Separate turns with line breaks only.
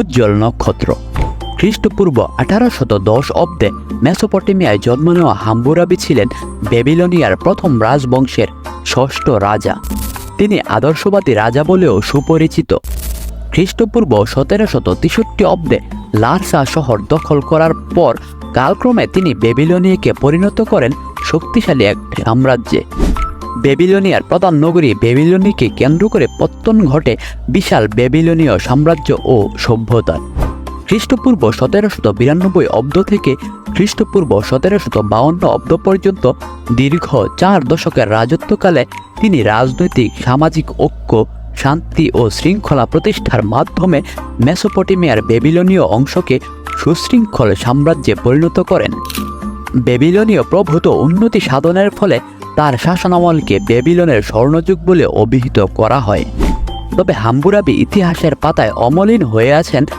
উজ্জ্বল নক্ষত্র। খ্রিস্টপূর্ব আঠারোশত দশ অব্দে মেসোপটেমিয়ায় জন্ম নেওয়া হাম্বুরাবি ছিলেন বেবিলনিয়ার প্রথম রাজবংশের ষষ্ঠ রাজা। তিনি আদর্শবাদী রাজা বলেও সুপরিচিত। খ্রিস্টপূর্ব সতেরোশত তেষট্টি অব্দে লারসা শহর দখল করার পর কালক্রমে তিনি বেবিলনিয়াকে পরিণত করেন শক্তিশালী এক সাম্রাজ্যে। বেবিলনিয়ার প্রধান নগরী বেবিলনিকে কেন্দ্র করে পত্তন ঘটে বিশাল বেবিলনীয় সাম্রাজ্য ও সভ্যতার। খ্রিস্টপূর্ব সতেরোশত বিরানব্বই অব্দ থেকে খ্রিস্টপূর্ব সতেরোশত বাউন্ন অব্দ পর্যন্ত দীর্ঘ চার দশকের রাজত্বকালে তিনি রাজনৈতিক, সামাজিক ঐক্য, শান্তি ও শৃঙ্খলা প্রতিষ্ঠার মাধ্যমে মেসোপটেমিয়ার বেবিলনীয় অংশকে সুশৃঙ্খল সাম্রাজ্যে পরিণত করেন। বেবিলনীয় প্রভূত উন্নতি সাধনের ফলে তার শাসনামলকে বেবিলনের স্বর্ণযুগ বলে অভিহিত করা হয়। তবে হাম্বুরাবি ইতিহাসের পাতায় অমলিন হয়ে আছেন